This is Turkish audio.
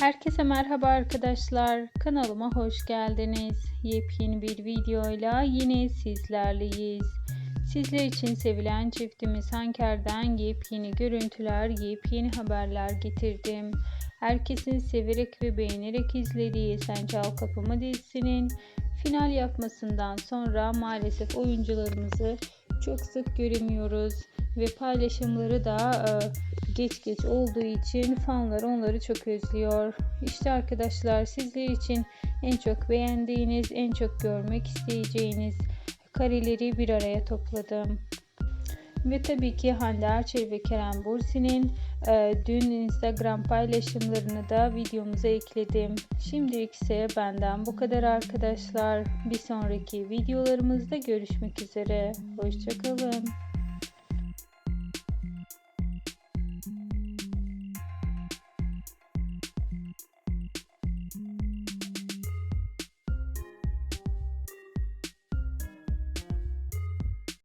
Herkese merhaba arkadaşlar. Kanalıma hoş geldiniz. Yepyeni bir videoyla yine sizlerleyiz. Sizler için sevilen çiftimiz Hanker'den yepyeni görüntüler, yepyeni haberler getirdim. Herkesin severek ve beğenerek izlediği Sen Çal Kapımı dizisinin final yapmasından sonra maalesef oyuncularımızı çok sık göremiyoruz ve paylaşımları da e, geç geç olduğu için fanlar onları çok özlüyor. İşte arkadaşlar sizler için en çok beğendiğiniz, en çok görmek isteyeceğiniz kareleri bir araya topladım. Ve tabii ki Hande Erçel ve Kerem Bursi'nin e, dün Instagram paylaşımlarını da videomuza ekledim. Şimdilik ise benden bu kadar arkadaşlar. Bir sonraki videolarımızda görüşmek üzere. Hoşçakalın.